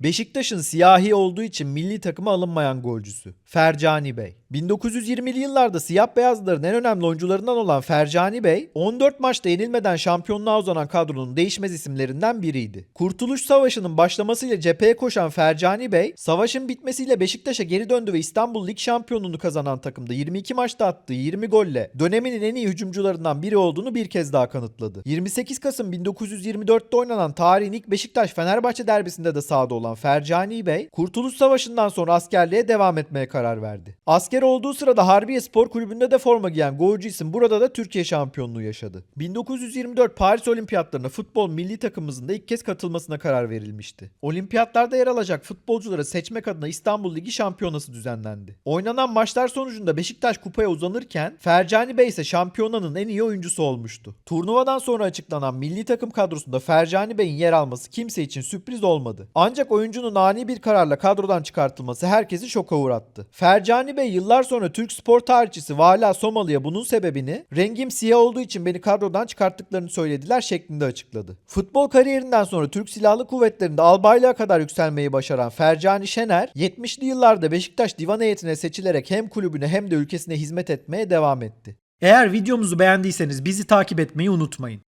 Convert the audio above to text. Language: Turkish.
Beşiktaş'ın siyahi olduğu için milli takıma alınmayan golcüsü. Fercani Bey. 1920'li yıllarda siyah beyazların en önemli oyuncularından olan Fercani Bey, 14 maçta yenilmeden şampiyonluğa uzanan kadronun değişmez isimlerinden biriydi. Kurtuluş Savaşı'nın başlamasıyla cepheye koşan Fercani Bey, savaşın bitmesiyle Beşiktaş'a geri döndü ve İstanbul Lig şampiyonluğunu kazanan takımda 22 maçta attığı 20 golle döneminin en iyi hücumcularından biri olduğunu bir kez daha kanıtladı. 28 Kasım 1924'te oynanan tarihin ilk Beşiktaş-Fenerbahçe derbisinde de sahada olan Fercani Bey, Kurtuluş Savaşı'ndan sonra askerliğe devam etmeye karar verdi. Asker olduğu sırada Harbiye Spor Kulübü'nde de forma giyen golcü isim burada da Türkiye şampiyonluğu yaşadı. 1924 Paris Olimpiyatlarına futbol milli takımımızın da ilk kez katılmasına karar verilmişti. Olimpiyatlarda yer alacak futbolcuları seçmek adına İstanbul Ligi şampiyonası düzenlendi. Oynanan maçlar sonucunda Beşiktaş kupaya uzanırken Fercani Bey ise şampiyonanın en iyi oyuncusu olmuştu. Turnuvadan sonra açıklanan milli takım kadrosunda Fercani Bey'in yer alması kimse için sürpriz olmadı. Ancak oyuncunun ani bir kararla kadrodan çıkartılması herkesi şoka uğrattı. Fercani Bey yıllar sonra Türk spor tarihçisi Vala Somalı'ya bunun sebebini rengim siyah olduğu için beni kadrodan çıkarttıklarını söylediler şeklinde açıkladı. Futbol kariyerinden sonra Türk Silahlı Kuvvetleri'nde albaylığa kadar yükselmeyi başaran Fercani Şener 70'li yıllarda Beşiktaş divan heyetine seçilerek hem kulübüne hem de ülkesine hizmet etmeye devam etti. Eğer videomuzu beğendiyseniz bizi takip etmeyi unutmayın.